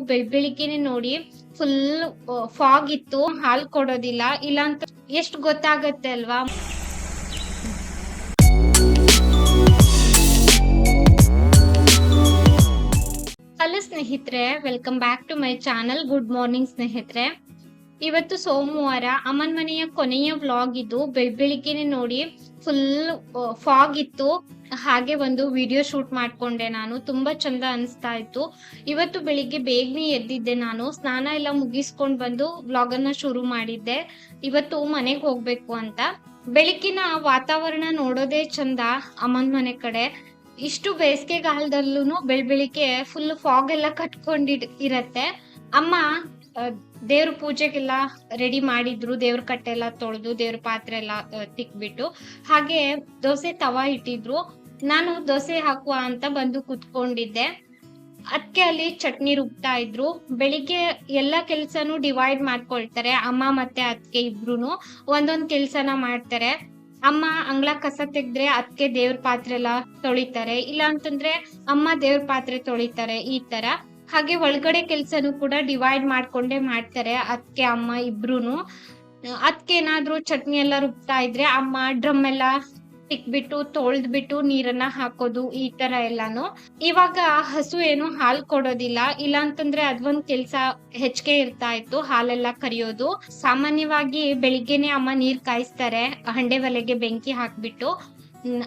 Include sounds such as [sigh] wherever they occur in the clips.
ಬೆಳ್, ಬೆಳಿಗ್ಗೆನೆ ನೋಡಿ ಫುಲ್ ಫಾಗ್ ಇತ್ತು, ಹಾಲ್ ಕೊಡೋದಿಲ್ಲ ಇಲ್ಲ ಅಂತ ಎಷ್ಟು ಗೊತ್ತಾಗತ್ತೆ ಅಲ್ವಾ? ಹಲೋ ಸ್ನೇಹಿತರೆ welcome back to my channel good morning ಸ್ನೇಹಿತರೆ. ಇವತ್ತು ಸೋಮವಾರ, ಅಮ್ಮನ್ ಮನೆಯ ಕೊನೆಯ ವ್ಲಾಗ್ ಇದು. ಬೆಳ್, ಬೆಳಿಗ್ಗೆನೆ ನೋಡಿ ಫುಲ್ ಫಾಗ್ ಇತ್ತು. ಹಾಗೆ ಒಂದು ವಿಡಿಯೋ ಶೂಟ್ ಮಾಡ್ಕೊಂಡೆ ನಾನು. ತುಂಬಾ ಚಂದ ಅನಿಸ್ತಾ ಇತ್ತು. ಇವತ್ತು ಬೆಳಿಗ್ಗೆ ಬೇಗನೆ ಎದ್ದಿದ್ದೆ ನಾನು. ಸ್ನಾನ ಎಲ್ಲ ಮುಗಿಸ್ಕೊಂಡು ಬಂದು ವ್ಲಾಗ್ ಅನ್ನ ಶುರು ಮಾಡಿದ್ದೆ. ಇವತ್ತು ಮನೆಗೆ ಹೋಗ್ಬೇಕು ಅಂತ. ಬೆಳಿಗ್ಗಿನ ವಾತಾವರಣ ನೋಡೋದೇ ಚಂದ ಅಮ್ಮನ ಮನೆ ಕಡೆ. ಇಷ್ಟು ಬೇಸಿಗೆಗಾಲದಲ್ಲೂ ಬೆಳ್, ಬೆಳಿಗ್ಗೆ ಫುಲ್ ಫಾಗ್ ಎಲ್ಲ ಕಟ್ಕೊಂಡಿಡ್, ಇರತ್ತೆ. ಅಮ್ಮ ದೇವ್ರ ಪೂಜೆಗೆಲ್ಲ ರೆಡಿ ಮಾಡಿದ್ರು, ದೇವ್ರ ಕಟ್ಟೆಲ್ಲ ತೊಳೆದು, ದೇವ್ರ ಪಾತ್ರೆ ಎಲ್ಲ ತಿಕ್ಬಿಟ್ಟು. ಹಾಗೆ ದೋಸೆ ತವಾ ಇಟ್ಟಿದ್ರು. ನಾನು ದೋಸೆ ಹಾಕುವ ಅಂತ ಬಂದು ಕುತ್ಕೊಂಡಿದ್ದೆ. ಅದಕ್ಕೆ ಅಲ್ಲಿ ಚಟ್ನಿ ರುಬ್ತಾ ಇದ್ರು. ಬೆಳಿಗ್ಗೆ ಎಲ್ಲ ಕೆಲ್ಸನೂ ಡಿವೈಡ್ ಮಾಡ್ಕೊಳ್ತಾರೆ. ಅಮ್ಮ ಮತ್ತೆ ಅದ್ಕೆ ಇಬ್ರು ಒಂದೊಂದ್ ಕೆಲ್ಸನ ಮಾಡ್ತಾರೆ. ಅಮ್ಮ ಅಂಗ್ಲ ಕಸ ತೆಗ್ದ್ರೆ ಅದಕ್ಕೆ ದೇವ್ರ ಪಾತ್ರೆ ಎಲ್ಲ ತೊಳಿತಾರೆ. ಇಲ್ಲ ಅಂತಂದ್ರೆ ಅಮ್ಮ ದೇವ್ರ ಪಾತ್ರೆ ತೊಳಿತಾರೆ ಈ ತರ. ಹಾಗೆ ಒಳಗಡೆ ಕೆಲ್ಸನೂ ಕೂಡ ಡಿವೈಡ್ ಮಾಡ್ಕೊಂಡೇ ಮಾಡ್ತಾರೆ ಅದಕ್ಕೆ ಅಮ್ಮ ಇಬ್ರು ಅದಕ್ಕೆ ಏನಾದ್ರೂ ಚಟ್ನಿ ಎಲ್ಲ ರುಬ್ತಾ ಇದ್ರೆ ಅಮ್ಮ ಡ್ರಮ್ ಎಲ್ಲ ತಿಕ್ಬಿಟ್ಟು, ತೊಳ್ದ್ಬಿಟ್ಟು ನೀರನ್ನ ಹಾಕೋದು ಈ ತರ ಎಲ್ಲಾನು. ಇವಾಗ ಹಸು ಏನು ಹಾಲ್ ಕೊಡೋದಿಲ್ಲ. ಇಲ್ಲ ಅಂತಂದ್ರೆ ಅದೊಂದ್ ಕೆಲ್ಸ ಹೆಚ್ಚಿಗೆ ಇರ್ತಾ ಇತ್ತು, ಹಾಲೆಲ್ಲ ಕರಿಯೋದು. ಸಾಮಾನ್ಯವಾಗಿ ಬೆಳಿಗ್ಗೆನೆ ಅಮ್ಮ ನೀರ್ ಕಾಯಿಸ್ತಾರೆ, ಹಂಡೆ ಒಲೆಗೆ ಬೆಂಕಿ ಹಾಕ್ಬಿಟ್ಟು.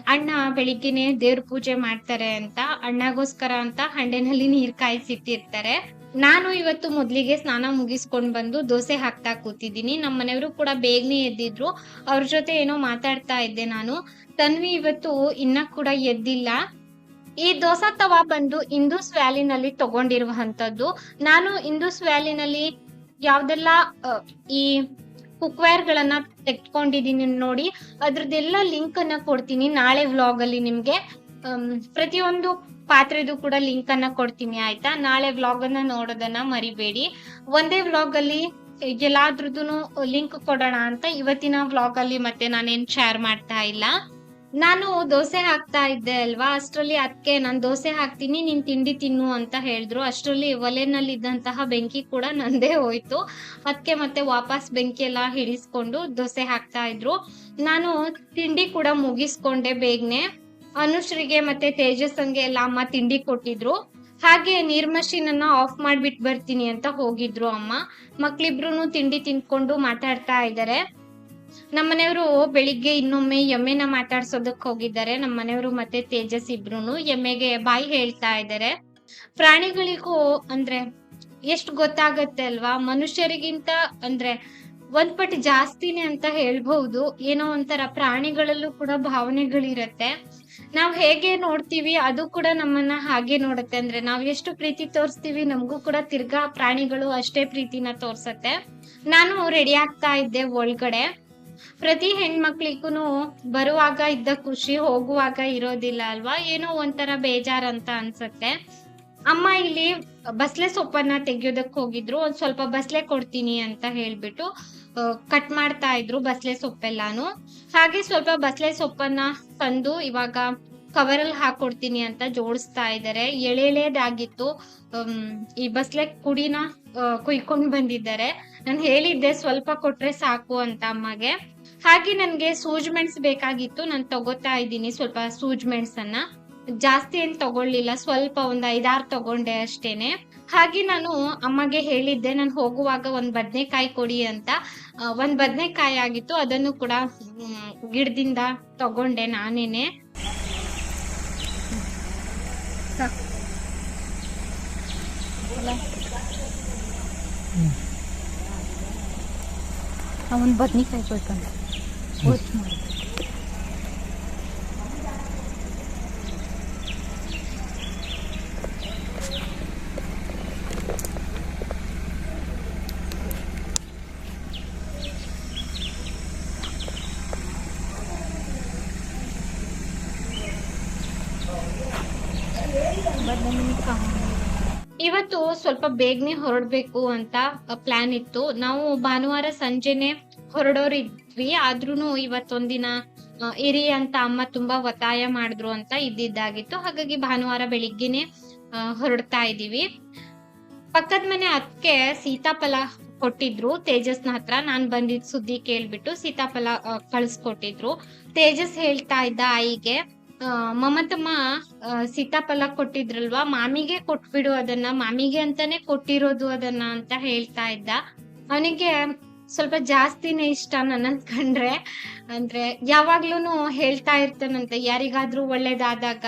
ಅಣ್ಣ ಬೆಳಿಗ್ಗೆನೆ ದೇವ್ರ ಪೂಜೆ ಮಾಡ್ತಾರೆ ಅಂತ, ಅಣ್ಣಗೋಸ್ಕರ ಅಂತ ಹಂಡೆನಲ್ಲಿ ನೀರ್ ಕಾಯಿಸಿಟ್ಟಿರ್ತಾರೆ. ನಾನು ಇವತ್ತು ಮೊದ್ಲಿಗೆ ಸ್ನಾನ ಮುಗಿಸ್ಕೊಂಡ್ ಬಂದು ದೋಸೆ ಹಾಕ್ತಾ ಕೂತಿದ್ದೀನಿ. ನಮ್ಮ ಮನೆಯವರು ಕೂಡ ಬೇಗನೆ ಎದ್ದಿದ್ರು. ಅವ್ರ ಜೊತೆ ಏನೋ ಮಾತಾಡ್ತಾ ಇದ್ದೆ ನಾನು. ತನ್ವಿ ಇವತ್ತು ಇನ್ನ ಕೂಡ ಎದ್ದಿಲ್ಲ. ಈ ದೋಸಾ ತವಾ ಬಂದು ಇಂದೂಸ್ ವ್ಯಾಲಿನಲ್ಲಿ ತಗೊಂಡಿರುವಂತದ್ದು ನಾನು ಇಂದೂಸ್ ವ್ಯಾಲಿನಲ್ಲಿ ಯಾವ್ದೆಲ್ಲ ಈ ಕುಕ್ವೇರ್ ಗಳನ್ನ ತೆಗೆದುಕೊಂಡಿದ್ದೀನಿ ನೋಡಿ. ಅದ್ರದ್ದೆಲ್ಲ ಲಿಂಕ್ ಅನ್ನ ಕೊಡ್ತೀನಿ. ನಾಳೆ ವ್ಲಾಗ್ ಅಲ್ಲಿ ನಿಮ್ಗೆ. ಪ್ರತಿಯೊಂದು ಪಾತ್ರೆದು ಕೂಡ ಲಿಂಕ್ ಅನ್ನ ಕೊಡ್ತೀನಿ, ಆಯ್ತಾ? ನಾಳೆ ವ್ಲಾಗ್ ಅನ್ನ ನೋಡೋದನ್ನ ಮರಿಬೇಡಿ. ಒಂದೇ ವ್ಲಾಗ್ ಅಲ್ಲಿ ಎಲ್ಲಾದ್ರದ್ದು ಲಿಂಕ್ ಕೊಡೋಣ ಅಂತ ಇವತ್ತಿನ ವ್ಲಾಗ್ ಅಲ್ಲಿ ಮತ್ತೆ ನಾನೇನ್ ಶೇರ್ ಮಾಡ್ತಾ ಇಲ್ಲ. ನಾನು ದೋಸೆ ಹಾಕ್ತಾ ಇದ್ದೆ ಅಲ್ವಾ? ಅಷ್ಟರಲ್ಲಿ ಅದಕ್ಕೆ ನಾನು ದೋಸೆ ಹಾಕ್ತೀನಿ, ನೀನ್ ತಿಂಡಿ ತಿನ್ನು ಅಂತ ಹೇಳಿದ್ರು. ಅಷ್ಟರಲ್ಲಿ ಒಲೆನಲ್ಲಿ ಇದ್ದಂತಹ ಬೆಂಕಿ ಕೂಡ ನಂದೇ ಹೋಯ್ತು. ಅದಕ್ಕೆ ಮತ್ತೆ ವಾಪಸ್ ಬೆಂಕಿ ಎಲ್ಲ ಹಿಡಿಸ್ಕೊಂಡು ದೋಸೆ ಹಾಕ್ತಾ ಇದ್ರು. ನಾನು ತಿಂಡಿ ಕೂಡ ಮುಗಿಸ್ಕೊಂಡೆ ಬೇಗನೆ. ಅನುಶ್ರೀಗೆ ಮತ್ತೆ ತೇಜಸ್ಸಂಗೆ ಎಲ್ಲ ಅಮ್ಮ ತಿಂಡಿ ಕೊಟ್ಟಿದ್ರು. ಹಾಗೆ ನೀರ್ ಮಷೀನ್ ಅನ್ನ ಆಫ್ ಮಾಡ್ಬಿಟ್ಟು ಬರ್ತೀನಿ ಅಂತ ಹೋಗಿದ್ರು ಅಮ್ಮ. ಮಕ್ಳಿಬ್ರು ತಿಂಡಿ ತಿನ್ಕೊಂಡು ಮಾತಾಡ್ತಾ ಇದ್ದಾರೆ ನಮ್ಮನೆಯವರು ಬೆಳಿಗ್ಗೆ ಇನ್ನೊಮ್ಮೆ ಎಮ್ಮೆನ ಮಾತಾಡ್ಸೋದಕ್ ಹೋಗಿದ್ದಾರೆ. ನಮ್ಮ ಮನೆಯವರು ಮತ್ತೆ ತೇಜಸ್ ಇಬ್ರುನು ಎಮ್ಮೆಗೆ ಬಾಯಿ ಹೇಳ್ತಾ ಇದ್ದಾರೆ. ಪ್ರಾಣಿಗಳಿಗೂ ಅಂದ್ರೆ ಎಷ್ಟು ಗೊತ್ತಾಗತ್ತೆ ಅಲ್ವಾ? ಮನುಷ್ಯರಿಗಿಂತ ಅಂದ್ರೆ ಒಂದ್ ಪಟ್ಟು ಜಾಸ್ತಿನೇ ಅಂತ ಹೇಳ್ಬಹುದು. ಏನೋ ಒಂಥರ ಪ್ರಾಣಿಗಳಲ್ಲೂ ಕೂಡ ಭಾವನೆಗಳಿರತ್ತೆ. ನಾವ್ ಹೇಗೆ ನೋಡ್ತೀವಿ ಅದು ಕೂಡ ನಮ್ಮನ್ನ ಹಾಗೆ ನೋಡುತ್ತೆ. ಅಂದ್ರೆ ನಾವ್ ಎಷ್ಟು ಪ್ರೀತಿ ತೋರಿಸ್ತೀವಿ ನಮಗೂ ಕೂಡ ತಿರ್ಗಾ ಪ್ರಾಣಿಗಳು ಅಷ್ಟೇ ಪ್ರೀತಿನ ತೋರ್ಸತ್ತೆ. ನಾನು ರೆಡಿ ಆಗ್ತಾ ಇದ್ದೆ ಒಳಗಡೆ. ಪ್ರತಿ ಹೆಣ್ಮಕ್ಳಿಗೂ ಬರುವಾಗ ಇದ್ದ ಖುಷಿ ಹೋಗುವಾಗ ಇರೋದಿಲ್ಲ ಅಲ್ವಾ? ಏನೋ ಒಂಥರ ಬೇಜಾರ್ ಅಂತ ಅನ್ಸತ್ತೆ. ಅಮ್ಮ ಇಲ್ಲಿ ಬಸ್ಲೆ ಸೊಪ್ಪನ್ನ ತೆಗಿಯೋದಕ್ ಹೋಗಿದ್ರು, ಒಂದ್ ಸ್ವಲ್ಪ ಬಸ್ಲೆ ಕೊಡ್ತೀನಿ ಅಂತ ಹೇಳ್ಬಿಟ್ಟು ಕಟ್ ಮಾಡ್ತಾ ಇದ್ರು ಬಸ್ಲೆ ಸೊಪ್ಪೆಲ್ಲಾನು. ಹಾಗೆ ಸ್ವಲ್ಪ ಬಸ್ಲೆ ಸೊಪ್ಪನ್ನ ತಂದು ಇವಾಗ ಕವರ್ ಅಲ್ಲಿ ಹಾಕೊಡ್ತೀನಿ ಅಂತ ಜೋಡಿಸ್ತಾ ಇದ್ದಾರೆ ಎಳೆ ಎಳೆದಾಗಿತ್ತು ಈ ಬಸ್ಲೆ ಕುಡಿನ ಕುಯ್ಕೊಂಡು ಬಂದಿದ್ದಾರೆ. ನಾನು ಹೇಳಿದ್ದೆ ಸ್ವಲ್ಪ ಕೊಟ್ರೆ ಸಾಕು ಅಂತ ಅಮ್ಮಗೆ. ಹಾಗೆ ನನ್ಗೆ ಸೂಜ್ ಮೆಣ್ಸ್ ಬೇಕಾಗಿತ್ತು. ನಾನು ತಗೋತಾ ಇದ್ದೀನಿ ಸ್ವಲ್ಪ ಸೂಜ್ ಮೆಣಸನ್ನ ಜಾಸ್ತಿ ಏನ್ ತಗೊಳ್ಳಿಲ್ಲ, ಸ್ವಲ್ಪ ಒಂದ್ ಐದಾರು ತಗೊಂಡೆ ಅಷ್ಟೇನೆ. ಹಾಗೆ ನಾನು ಅಮ್ಮಗೆ ಹೇಳಿದ್ದೆ, ನಾನು ಹೋಗುವಾಗ ಒಂದ್ ಬದ್ನೆಕಾಯಿ ಕೊಡಿ ಅಂತ. ಒಂದ್ ಬದ್ನೆಕಾಯಿ ಆಗಿತ್ತು. ಅದನ್ನು ಕೂಡ ಗಿಡದಿಂದ ತಗೊಂಡೆ ನಾನೇನೆ. ಒಂದು ಬದ್ನಿಕಾಯಿ ಕೊಯ್ಕೊಂಡು ಒತ್ತು ಮಾಡಿ ಬದನೆಕಾಯಿ ಇವತ್ತು ಸ್ವಲ್ಪ ಬೇಗನೆ ಹೊರಡ್ಬೇಕು ಅಂತ ಪ್ಲಾನ್ ಇತ್ತು. ನಾವು ಭಾನುವಾರ ಸಂಜೆನೆ ಹೊರಡೋರಿದ್ವಿ. ಆದ್ರೂನು ಇವತ್ತೊಂದಿನ ಇರಿ ಅಂತ ಅಮ್ಮ ತುಂಬಾ ಒತ್ತಾಯ ಮಾಡಿದ್ರು ಅಂತ ಇದ್ದಿದ್ದಾಗಿತ್ತು. ಹಾಗಾಗಿ ಭಾನುವಾರ ಬೆಳಿಗ್ಗೆನೆ ಹೊರಡ್ತಾ ಇದೀವಿ ಪಕ್ಕದ ಮನೆ ಅದಕ್ಕೆ ಸೀತಾಫಲ ಕೊಟ್ಟಿದ್ರು ತೇಜಸ್ನ ಹತ್ರ. ನಾನ್ ಬಂದಿದ್ ಸುದ್ದಿ ಕೇಳ್ಬಿಟ್ಟು ಸೀತಾಫಲ ಕಳ್ಸ್ಕೊಟ್ಟಿದ್ರು. ತೇಜಸ್ ಹೇಳ್ತಾ ಇದ್ದ ಆಯಿಗೆ ಮಮತಮ್ಮ ಸೀತಾಫಲ ಕೊಟ್ಟಿದ್ರಲ್ವಾ? ಮಾಮಿಗೆ ಕೊಟ್ಬಿಡು ಅದನ್ನ. ಮಾಮಿಗೆ ಅಂತಾನೆ ಕೊಟ್ಟಿರೋದು ಅದನ್ನ ಅಂತ ಹೇಳ್ತಾ ಇದ್ದ. ಅವನಿಗೆ ಸ್ವಲ್ಪ ಜಾಸ್ತಿನೇ ಇಷ್ಟ ನನ್ನನ್ ಕಂಡ್ರೆ. ಅಂದ್ರೆ ಯಾವಾಗ್ಲೂನು ಹೇಳ್ತಾ ಇರ್ತಾನಂತೆ, ಯಾರಿಗಾದ್ರೂ ಒಳ್ಳೇದಾದಾಗ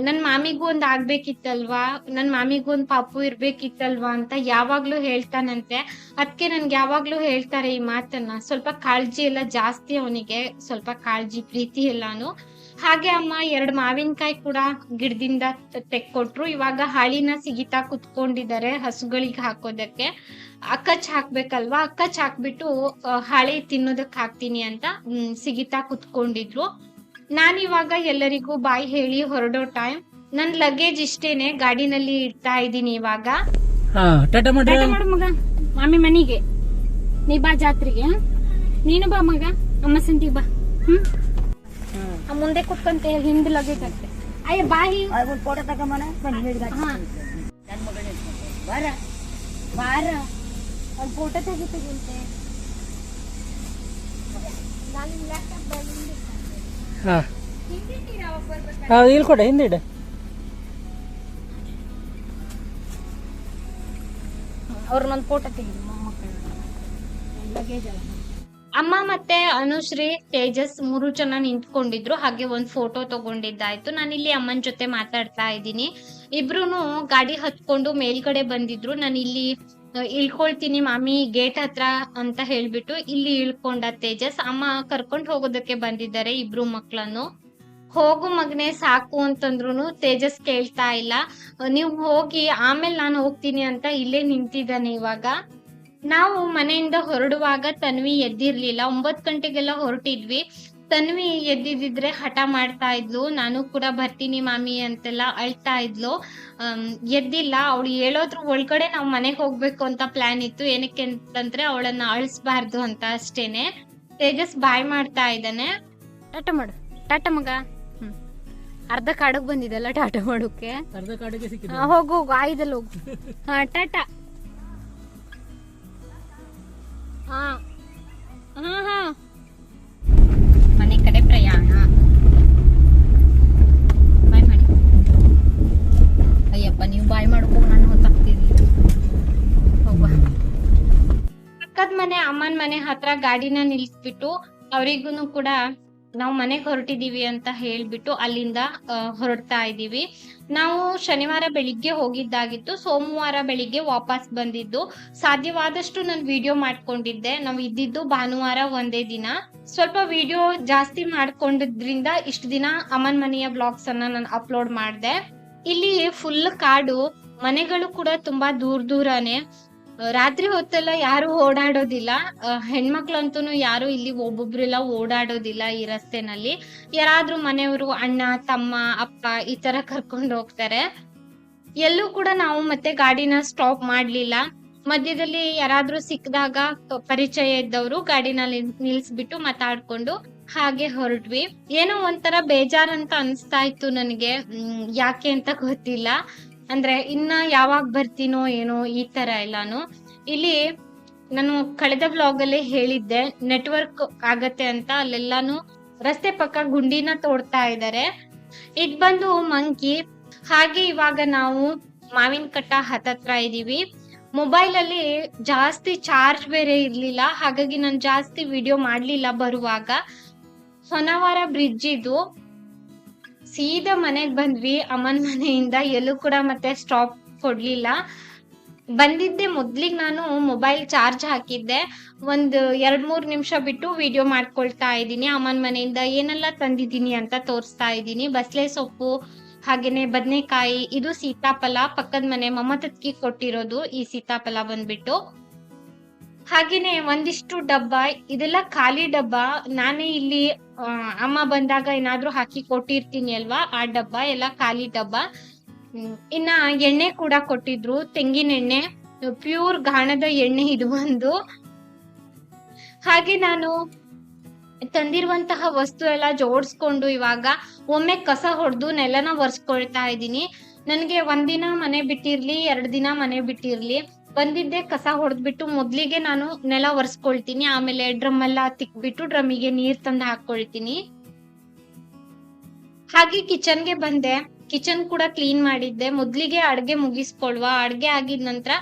ನನ್ ಮಾಮಿಗೂ ಒಂದ್ ಆಗ್ಬೇಕಿತ್ತಲ್ವಾ? ನನ್ ಮಾಮಿಗೂ ಒಂದ್ ಪಾಪು ಇರ್ಬೇಕಿತ್ತಲ್ವಾ ಅಂತ ಯಾವಾಗ್ಲೂ ಹೇಳ್ತಾನಂತೆ. ಅದಕ್ಕೆ ನನ್ಗೆ ಯಾವಾಗ್ಲೂ ಹೇಳ್ತಾರೆ ಈ ಮಾತನ್ನ. ಸ್ವಲ್ಪ ಕಾಳಜಿ ಎಲ್ಲ ಜಾಸ್ತಿ ಅವನಿಗೆ, ಸ್ವಲ್ಪ ಕಾಳಜಿ, ಪ್ರೀತಿ ಎಲ್ಲಾನು. ಹಾಗೆ ಅಮ್ಮ ಎರಡು ಮಾವಿನಕಾಯಿ ಕೂಡ ಗಿಡದಿಂದ ತೆಕ್ಕೊಟ್ರು. ಇವಾಗ ಹಾಳಿನ ಸಿಗಿತಾ ಕುತ್ಕೊಂಡಿದ್ದಾರೆ ಹಸುಗಳಿಗೆ ಹಾಕೋದಕ್ಕೆ. ಅಕ್ಕಚ್ ಹಾಕ್ಬೇಕಲ್ವಾ? ಅಕ್ಕಚ್ ಹಾಕ್ಬಿಟ್ಟು ಹಾಳೆ ಹಾಳಿ ತಿನ್ನೋದಕ್ ಹಾಕ್ತೀನಿ ಅಂತ ಸಿಗಿತಾ ಕುತ್ಕೊಂಡಿದ್ರು. ನಾನಿವಾಗ ಎಲ್ಲರಿಗೂ ಬಾಯ್ ಹೇಳಿ ಹೊರಡೋ ಟೈಮ್ ನನ್ ಲಗೇಜ್ ಇಷ್ಟೇನೆ ಗಾಡಿನಲ್ಲಿ ಇಡ್ತಾ ಇದ್ದೀನಿ ಇವಾಗ. ಮಗ. ಮಾಮಿ ಮನೆಗೆ. ನೀ ಬಾ ಜಾತ್ರೆಗೆ ನೀನು ಬಾ ಮಗ. ಅಮ್ಮ ಸಂತಿಗೆ ಬಾ. ಹ್ಮ್? ಮುಂದೆ ಕುತ್ಕೊಂತ ಹಿಂದ್ ಲಗೇಜ್ ಆಗ್ತದೆ ಅಯ್ಯ ಬಾಯಿ ಒಂದು ಫೋಟೋ ತಗೊಂಬನ ಬನ್ನಿ ಹೇಳಿದ ಹಾ ನನ್ನ ಮಗಳು ಬರ ಬಾರ ಒಂದು ಫೋಟೋ ತೆಗಿತೀವಂತೆ ಹಾ ಹಾ ಇಲ್ಲಿ ಕೊಡ ಹಿಂದೆ ಇಡ ಅವ್ರನ್ನೊಂದು ಫೋಟೋ ತೆಗಿದ್ರು ಮೊಮ್ಮಕ್ಕಳು ಲಗೇಜ್ ಅಲ್ಲ ಅಮ್ಮ ಮತ್ತೆ ಅನುಶ್ರೀ ತೇಜಸ್ ಮೂರು ಜನ ನಿಂತ್ಕೊಂಡಿದ್ರು. ಹಾಗೆ ಒಂದ್ ಫೋಟೋ ತಗೊಂಡಿದ್ದಾಯ್ತು. ಇಲ್ಲಿ ಅಮ್ಮನ ಜೊತೆ ಮಾತಾಡ್ತಾ ಇದ್ದೀನಿ. ಇಬ್ರುನು ಗಾಡಿ ಹತ್ಕೊಂಡು ಮೇಲ್ಗಡೆ ಬಂದಿದ್ರು. ನಾನು ಇಲ್ಲಿ ಇಳ್ಕೊಳ್ತೀನಿ ಮಾಮಿ ಗೇಟ್ ಹತ್ರ ಅಂತ ಹೇಳ್ಬಿಟ್ಟು ಇಲ್ಲಿ ಇಳ್ಕೊಂಡ ತೇಜಸ್. ಅಮ್ಮ ಕರ್ಕೊಂಡು ಹೋಗೋದಕ್ಕೆ ಬಂದಿದ್ದಾರೆ ಇಬ್ರು ಮಕ್ಕಳನ್ನು ಹೋಗು ಮಗನೆ ಸಾಕು ಅಂತಂದ್ರು ತೇಜಸ್ ಕೇಳ್ತಾ ಇಲ್ಲ. ನೀವು ಹೋಗಿ ಆಮೇಲೆ ನಾನು ಹೋಗ್ತೀನಿ ಅಂತ ಇಲ್ಲೇ ನಿಂತಿದ್ದಾನೆ ಇವಾಗ. ನಾವು ಮನೆಯಿಂದ ಹೊರಡುವಾಗ ತನ್ವಿ ಎದ್ದಿರ್ಲಿಲ್ಲ. ಒಂಬತ್ತು ಗಂಟೆಗೆಲ್ಲ ಹೊರಟಿದ್ವಿ. ತನ್ವಿ ಎದ್ದಿದ್ರೆ ಹಠ ಮಾಡ್ತಾ ಇದ್ಲು. ನಾನು ಕೂಡ ಬರ್ತೀನಿ ಮಾಮಿ ಅಂತೆಲ್ಲ ಅಳ್ತಾ ಇದ್ಲು. ಎದ್ದಿಲ್ಲ. ಅವಳು ಹೇಳೋದ್ರ ಒಳಗಡೆ ನಾವು ಮನೆಗೆ ಹೋಗ್ಬೇಕು ಅಂತ ಪ್ಲಾನ್ ಇತ್ತು. ಏನಕ್ಕೆ ಅಂತಂದ್ರೆ ಅವಳನ್ನ ಅಳಿಸ್ಬಾರ್ದು ಅಂತ ಅಷ್ಟೇನೆ. ತೇಜಸ್ ಬಾಯ್ ಮಾಡ್ತಾ ಇದ್ದಾನೆ. ಟಾಟ ಮಾಡು. ಟಾಟ ಮಗ. ಹ್ಮ್. ಅರ್ಧ ಕಾಡಕ್ ಬಂದಿದಲ್ಲ ಟಾಟ ಮಾಡೋಕೆ? ಅರ್ಧ ಸಿಕ್ಕಿದೆ ಹೋಗು ಹೋಗು. ಆಯ್ದಲ್ಲಿ ಹೋಗು. [laughs] ಹಾ ಟಾಟಾ. ಮನೆ ಕಡೆ ಪ್ರಯಾಣ. ಬಾಯ್ ಮಾಡಿ. ಅಯ್ಯಪ್ಪ ನೀವು ಬಾಯ್ ಮಾಡ್ಕೊ ನಾನು ಹೊತ್ತಾಗ್ತೀನಿ. ಹೋಗುವ. ಪಕ್ಕದ ಮನೆ ಅಮ್ಮನ್ ಮನೆ ಹತ್ರ ಗಾಡಿನ ನಿಲ್ಸ್ಬಿಟ್ಟು ಅವರಿಗೂ ಕೂಡ ನಾವು ಮನೆಗೆ ಹೊರಟಿದೀವಿ ಅಂತ ಹೇಳ್ಬಿಟ್ಟು ಅಲ್ಲಿಂದ ಹೊರಡ್ತಾ ಇದೀವಿ ನಾವು ಶನಿವಾರ ಬೆಳಿಗ್ಗೆ ಹೋಗಿದ್ದಾಗಿತ್ತು. ಸೋಮವಾರ ಬೆಳಿಗ್ಗೆ ವಾಪಸ್ ಬಂದಿದ್ದು. ಸಾಧ್ಯವಾದಷ್ಟು ನಾನು ವಿಡಿಯೋ ಮಾಡ್ಕೊಂಡಿದ್ದೆ. ನಾವು ಇದ್ದಿದ್ದು ಭಾನುವಾರ ಒಂದೇ ದಿನ. ಸ್ವಲ್ಪ ವಿಡಿಯೋ ಜಾಸ್ತಿ ಮಾಡ್ಕೊಂಡಿದ್ರಿಂದ ಇಷ್ಟು ದಿನ ಅಮನ್ ಮನೆಯ ಬ್ಲಾಗ್ಸ್ ಅನ್ನ ನಾನು ಅಪ್ಲೋಡ್ ಮಾಡಿದೆ. ಇಲ್ಲಿ ಫುಲ್ ಕಾಡು, ಮನೆಗಳು ಕೂಡ ತುಂಬಾ ದೂರ ದೂರನೇ. ರಾತ್ರಿ ಹೊತ್ತೆಲ್ಲ ಯಾರು ಓಡಾಡೋದಿಲ್ಲ. ಹೆಣ್ಮಕ್ಳಂತೂ ಯಾರು ಇಲ್ಲಿ ಒಬ್ಬೊಬ್ರೆಲ್ಲ ಓಡಾಡೋದಿಲ್ಲ ಈ ರಸ್ತೆನಲ್ಲಿ. ಯಾರಾದ್ರೂ ಮನೆಯವರು ಅಣ್ಣ, ತಮ್ಮ, ಅಪ್ಪ ಈ ತರ ಕರ್ಕೊಂಡು ಹೋಗ್ತಾರೆ. ಎಲ್ಲೂ ಕೂಡ ನಾವು ಮತ್ತೆ ಗಾಡಿನ ಸ್ಟಾಪ್ ಮಾಡ್ಲಿಲ್ಲ. ಮಧ್ಯದಲ್ಲಿ ಯಾರಾದ್ರೂ ಸಿಕ್ಕಿದಾಗ ಪರಿಚಯ ಇದ್ದವರು ಗಾಡಿನ ನಿಲ್ಸ್ಬಿಟ್ಟು ಮಾತಾಡ್ಕೊಂಡು ಹಾಗೆ ಹೊರಟ್ವಿ. ಏನೋ ಒಂಥರ ಬೇಜಾರಂತ ಅನ್ಸ್ತಾ ಇತ್ತು ನನಗೆ. ಯಾಕೆ ಅಂತ ಗೊತ್ತಿಲ್ಲ. ಅಂದ್ರೆ ಇನ್ನ ಯಾವಾಗ ಬರ್ತೀನೋ ಏನೋ ಈ ತರ ಎಲ್ಲಾನು. ಇಲ್ಲಿ ನಾನು ಕಳೆದ ಬ್ಲಾಗ್ ಅಲ್ಲಿ ಹೇಳಿದ್ದೆ ನೆಟ್ವರ್ಕ್ ಆಗತ್ತೆ ಅಂತ ಅಲ್ಲೆಲ್ಲಾನು ರಸ್ತೆ ಪಕ್ಕ ಗುಂಡಿನ ತೋಡ್ತಾ ಇದ್ದಾರೆ ಇದ್ ಬಂದು ಮಂಕಿ, ಹಾಗೆ ಇವಾಗ ನಾವು ಮಾವಿನ ಕಟ್ಟ ಹತ್ತತ್ರ ಇದೀವಿ. ಮೊಬೈಲ್ ಅಲ್ಲಿ ಜಾಸ್ತಿ ಚಾರ್ಜ್ ಬೇರೆ ಇರ್ಲಿಲ್ಲ, ಹಾಗಾಗಿ ನಾನು ಜಾಸ್ತಿ ವಿಡಿಯೋ ಮಾಡ್ಲಿಲ್ಲ ಬರುವಾಗ. ಹೊನವಾರ ಬ್ರಿಡ್ಜ್ ಇದು. ಸೀದಾ ಮನೆಗೆ ಬಂದ್ವಿ, ಅಮ್ಮನ ಮನೆಯಿಂದ. ಎಲ್ಲೂ ಕೂಡ ಮತ್ತೆ ಸ್ಟಾಪ್ ಕೊಡ್ಲಿಲ್ಲ. ಬಂದಿದ್ದೆ ಮೊದ್ಲಿಗೆ ನಾನು ಮೊಬೈಲ್ ಚಾರ್ಜ್ ಹಾಕಿದ್ದೆ. ಒಂದು ಎರಡ್ ಮೂರ್ ನಿಮಿಷ ಬಿಟ್ಟು ವಿಡಿಯೋ ಮಾಡ್ಕೊಳ್ತಾ ಇದ್ದೀನಿ. ಅಮ್ಮನ ಮನೆಯಿಂದ ಏನೆಲ್ಲ ತಂದಿದ್ದೀನಿ ಅಂತ ತೋರಿಸ್ತಾ ಇದ್ದೀನಿ. ಬಸಳೆ ಸೊಪ್ಪು, ಹಾಗೇನೆ ಬದನೆಕಾಯಿ, ಇದು ಸೀತಾಫಲ. ಪಕ್ಕದ ಮನೆ ಮಮತತ್ಕಿ ಕೊಟ್ಟಿರೋದು ಈ ಸೀತಾಫಲ ಬಂದ್ಬಿಟ್ಟು. ಹಾಗೇನೆ ಒಂದಿಷ್ಟು ಡಬ್ಬ, ಇದೆಲ್ಲ ಖಾಲಿ ಡಬ್ಬ. ನಾನೇ ಇಲ್ಲಿ ಅಮ್ಮ ಬಂದಾಗ ಏನಾದ್ರೂ ಹಾಕಿ ಕೊಟ್ಟಿರ್ತೀನಿ ಅಲ್ವಾ? ಆ ಡಬ್ಬ, ಎಲ್ಲ ಖಾಲಿ ಡಬ್ಬ. ಇನ್ನ ಎಣ್ಣೆ ಕೂಡ ಕೊಟ್ಟಿದ್ರು. ತೆಂಗಿನ ಎಣ್ಣೆ, ಪ್ಯೂರ್ ಗಾಣದ ಎಣ್ಣೆ ಇದು ಒಂದು. ಹಾಗೆ ನಾನು ತಂದಿರುವಂತಹ ವಸ್ತು ಎಲ್ಲ ಜೋಡಿಸ್ಕೊಂಡು ಇವಾಗ ಒಮ್ಮೆ ಕಸ ಹೊಡೆದು ನೆಲನ ಒರೆಸ್ಕೊಳ್ತಾ ಇದ್ದೀನಿ. ನನಗೆ ಒಂದಿನ ಮನೆ ಬಿಟ್ಟಿರ್ಲಿ, ಎರಡು ದಿನ ಮನೆ ಬಿಟ್ಟಿರ್ಲಿ. ಬಂದಿದ್ದೆ, ಕಸ ಹೊಡೆದ್ಬಿಟ್ಟು ಮೊದ್ಲಿಗೆ ನಾನು ನೆಲ ಒರೆಸ್ಕೊಳ್ತೀನಿ, ಆಮೇಲೆ ಡ್ರಮ್ ಎಲ್ಲ ತಿಕ್ಬಿಟ್ಟು ಡ್ರಮ್ಮಿಗೆ ನೀರ್ ತಂದು ಹಾಕೊಳ್ತೀನಿ. ಹಾಗೆ ಕಿಚನ್ಗೆ ಬಂದೆ. ಕಿಚನ್ ಕೂಡ ಕ್ಲೀನ್ ಮಾಡಿದ್ದೆ. ಮೊದ್ಲಿಗೆ ಅಡ್ಗೆ ಮುಗಿಸ್ಕೊಳ್ವಾ. ಅಡ್ಗೆ ಆಗಿದ ನಂತರ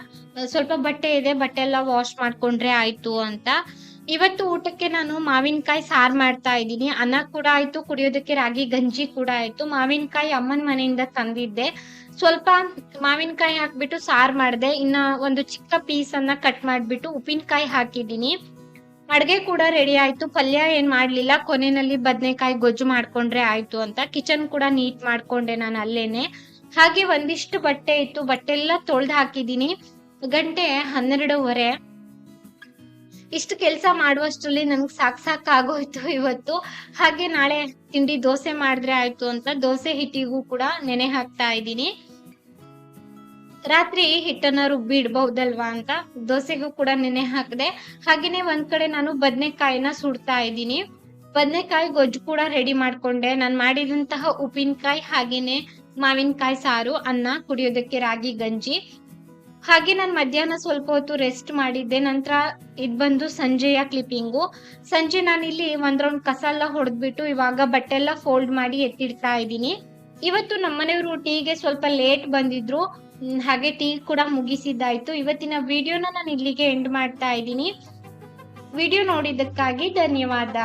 ಸ್ವಲ್ಪ ಬಟ್ಟೆ ಇದೆ, ಬಟ್ಟೆ ಎಲ್ಲ ವಾಶ್ ಮಾಡ್ಕೊಂಡ್ರೆ ಆಯ್ತು ಅಂತ. ಇವತ್ತು ಊಟಕ್ಕೆ ನಾನು ಮಾವಿನಕಾಯಿ ಸಾರ್ ಮಾಡ್ತಾ ಇದ್ದೀನಿ. ಅನ್ನ ಕೂಡ ಆಯ್ತು, ಕುಡಿಯೋದಕ್ಕೆ ರಾಗಿ ಗಂಜಿ ಕೂಡ ಆಯ್ತು. ಮಾವಿನಕಾಯಿ ಅಮ್ಮನ ಮನೆಯಿಂದ ತಂದಿದ್ದೆ. ಸ್ವಲ್ಪ ಮಾವಿನಕಾಯಿ ಹಾಕ್ಬಿಟ್ಟು ಸಾರ್ ಮಾಡ್ದೆ. ಇನ್ನ ಒಂದು ಚಿಕ್ಕ ಪೀಸ್ ಅನ್ನ ಕಟ್ ಮಾಡ್ಬಿಟ್ಟು ಉಪ್ಪಿನಕಾಯಿ ಹಾಕಿದ್ದೀನಿ. ಅಡ್ಗೆ ಕೂಡ ರೆಡಿ ಆಯ್ತು. ಪಲ್ಯ ಏನ್ ಮಾಡ್ಲಿಲ್ಲ. ಕೊನೆಯಲ್ಲಿ ಬದ್ನೆಕಾಯಿ ಗೊಜ್ಜು ಮಾಡ್ಕೊಂಡ್ರೆ ಆಯ್ತು ಅಂತ. ಕಿಚನ್ ಕೂಡ ನೀಟ್ ಮಾಡ್ಕೊಂಡೆ ನಾನು ಅಲ್ಲೇನೆ. ಹಾಗೆ ಒಂದಿಷ್ಟು ಬಟ್ಟೆ ಇತ್ತು. ಬಟ್ಟೆ ಎಲ್ಲ ತೊಳ್ದ್ ಹಾಕಿದ್ದೀನಿ. ಗಂಟೆ ಹನ್ನೆರಡೂವರೆ. ಇಷ್ಟು ಕೆಲಸ ಮಾಡುವಷ್ಟರಲ್ಲಿ ನನಗೆ ಸಾಕ್ ಸಾಕ್ ಆಗೋಯ್ತು ಇವತ್ತು. ಹಾಗೆ ನಾಳೆ ತಿಂಡಿ ದೋಸೆ ಮಾಡಿದ್ರೆ ಆಯ್ತು ಅಂತ ದೋಸೆ ಹಿಟ್ಟಿಗೂ ಕೂಡ ನೆನೆ ಹಾಕ್ತಾ ಇದ್ದೀನಿ. ರಾತ್ರಿ ಹಿಟ್ಟನ್ನ ರುಬ್ಬಿ ಇಡ್ಬಹುದಲ್ವಾ ಅಂತ ದೋಸೆಗೂ ಕೂಡ ನೆನೆ ಹಾಕಿದೆ. ಹಾಗೇನೆ ಒಂದ್ ಕಡೆ ನಾನು ಬದ್ನೆಕಾಯಿನ ಸುಡ್ತಾ ಇದ್ದೀನಿ. ಬದನೆಕಾಯಿ ಗೊಜ್ಜು ಕೂಡ ರೆಡಿ ಮಾಡ್ಕೊಂಡೆ. ನಾನು ಮಾಡಿದಂತಹ ಉಪ್ಪಿನಕಾಯಿ ಹಾಗೇನೆ ಮಾವಿನಕಾಯಿ ಸಾರು, ಅನ್ನ, ಕುಡಿಯೋದಕ್ಕೆ ರಾಗಿ, ಗಂಜಿ. ಹಾಗೆ ನಾನು ಮಧ್ಯಾಹ್ನ ಸ್ವಲ್ಪ ಹೊತ್ತು ರೆಸ್ಟ್ ಮಾಡಿದ್ದೆ, ನಂತರ ಇದು ಬಂದು ಸಂಜೆಯ ಕ್ಲಿಪ್ಪಿಂಗು ಸಂಜೆ ನಾನಿಲ್ಲಿ ಒಂದ್ ರೌಂಡ್ ಕಸ ಎಲ್ಲ ಹೊಡೆದ್ಬಿಟ್ಟು ಇವಾಗ ಬಟ್ಟೆ ಎಲ್ಲ ಫೋಲ್ಡ್ ಮಾಡಿ ಎತ್ತಿಡ್ತಾ ಇದ್ದೀನಿ. ಇವತ್ತು ನಮ್ಮನೆಯವರು ಟೀಗೆ ಸ್ವಲ್ಪ ಲೇಟ್ ಬಂದಿದ್ರು. ಹಾಗೆ ಟೀ ಕೂಡ ಮುಗಿಸಿದ್ದಾಯ್ತು. ಇವತ್ತಿನ ವಿಡಿಯೋನ ನಾನು ಇಲ್ಲಿಗೆ ಎಂಡ್ ಮಾಡ್ತಾ ಇದ್ದೀನಿ. ವಿಡಿಯೋ ನೋಡಿದ್ದಕ್ಕಾಗಿ ಧನ್ಯವಾದ.